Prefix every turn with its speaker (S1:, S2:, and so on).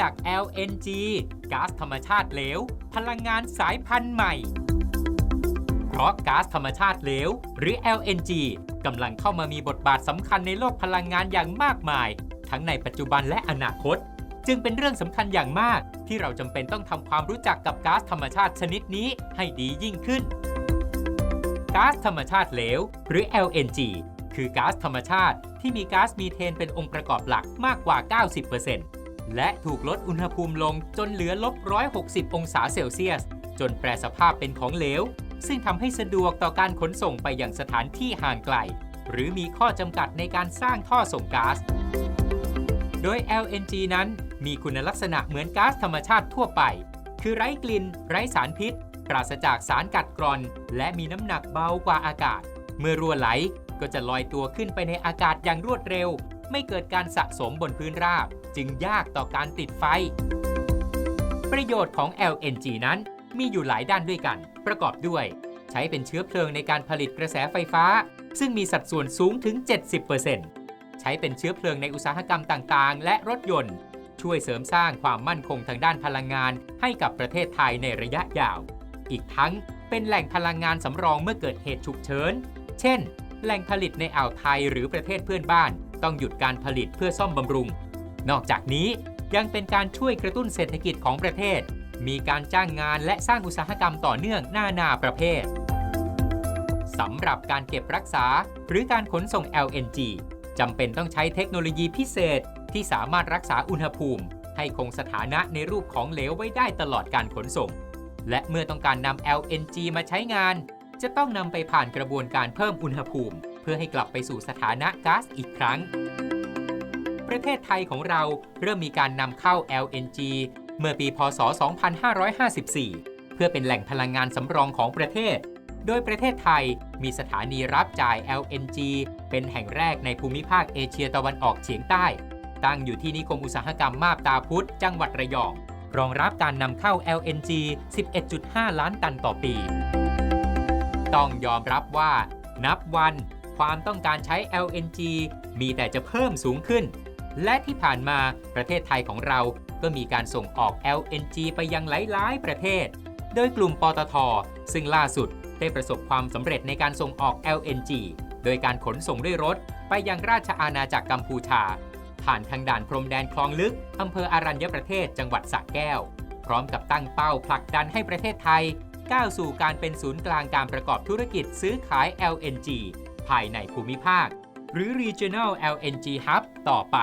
S1: จัก LNG ก๊าซธรรมชาติเหลว พลังงานสายพันธุ์ใหม่ เพราะก๊าซธรรมชาติเหลว หรือ LNG กำลังเข้ามามีบทบาทสำคัญในโลกพลังงานอย่างมากมาย ทั้งในปัจจุบันและอนาคต จึงเป็นเรื่องสำคัญอย่างมาก ที่เราจำเป็นต้องทำความรู้จักกับก๊าซธรรมชาติชนิดนี้ให้ดียิ่งขึ้นก๊าซธรรมชาติเหลว หรือ LNG คือก๊าซธรรมชาติที่มีก๊าซมีเทนเป็นองค์ประกอบหลักมากกว่า 90% และถูกลดอุณหภูมิลงจนเหลือลบ 160 องศาเซลเซียส จนแปรสภาพเป็นของเหลว ซึ่งทำให้สะดวกต่อการขนส่งไปยังสถานที่ห่างไกล หรือมีข้อจำกัดในการสร้างท่อส่งก๊าซ โดย LNG นั้นมีคุณลักษณะเหมือนก๊าซธรรมชาติทั่วไป คือไร้กลิ่น ไร้สารพิษ ปราศจากสารกัดกร่อน และมีน้ำหนักเบากว่าอากาศ เมื่อรั่วไหลก็จะลอยตัวขึ้นไปในอากาศอย่างรวดเร็ว ไม่เกิดการสะสมบนพื้นราบ จึงยากต่อการติดไฟ ประโยชน์ของ LNG นั้นมีอยู่หลายด้านด้วยกัน ประกอบด้วย ใช้เป็นเชื้อเพลิงในการผลิตกระแสไฟฟ้า ซึ่งมีสัดส่วนสูงถึง 70%ใช้เป็นเชื้อเพลิงในอุตสาหกรรมต่างๆ และรถยนต์ ช่วยเสริมสร้างความมั่นคงทางด้านพลังงาน ให้กับประเทศไทยในระยะยาว อีกทั้งเป็นแหล่งพลังงานสำรองเมื่อเกิดเหตุฉุกเฉิน เช่น แหล่งผลิตในอ่าวไทยหรือประเทศเพื่อนบ้าน ต้องหยุดการผลิตเพื่อซ่อมบำรุง นอกจากนี้ยังเป็นการช่วยกระตุ้นเศรษฐกิจของประเทศ มีการจ้างงานและสร้างอุตสาหกรรมต่อเนื่องหน้านาประเภทสำหรับการเก็บรักษาหรือการขนส่ง LNG จำเป็นต้องใช้เทคโนโลยีพิเศษที่สามารถรักษาอุณหภูมิ ให้คงสถานะในรูปของเหลวไว้ได้ตลอดการขนส่ง และเมื่อต้องการนำ LNG มาใช้งาน จะต้องนำไปผ่านกระบวนการเพิ่มอุณหภูมิ เพื่อให้กลับไปสู่สถานะก๊าซอีกครั้ง ประเทศไทยของเราเริ่มมีการนำเข้า LNG เมื่อปี พศ 2554 เพื่อเป็นแหล่งพลังงานสำรองของประเทศ โดยประเทศไทยมีสถานีรับจ่าย LNG เป็นแห่งแรกในภูมิภาคเอเชียตะวันออกเฉียงใต้ ตั้งอยู่ที่นิคมอุตสาหกรรมมาบตาพุธจังหวัดระยอง รองรับการนำเข้า LNG 11.5 ล้านตันต่อปี ต้องยอมรับว่า นับวันความต้องการใช้ LNG มีแต่จะเพิ่มสูงขึ้น และที่ผ่านมาประเทศไทยของเราก็มีการส่งออก LNG ไปยังหลาย ๆ ประเทศ โดยกลุ่มปตท ซึ่งล่าสุดได้ประสบความสำเร็จในการส่งออก LNG โดยการขนส่งด้วยรถ ไปยังราชอาณาจักรกัมพูชา ผ่านทางด่านพรมแดนคลองลึกอำเภออารัญญประเทศจังหวัดสระแก้ว พร้อมกับตั้งเป้าผลักดันให้ประเทศไทย ก้าวสู่การเป็นศูนย์กลางการประกอบธุรกิจซื้อขาย LNG ภายในภูมิภาค หรือ Regional LNG Hub ต่อไป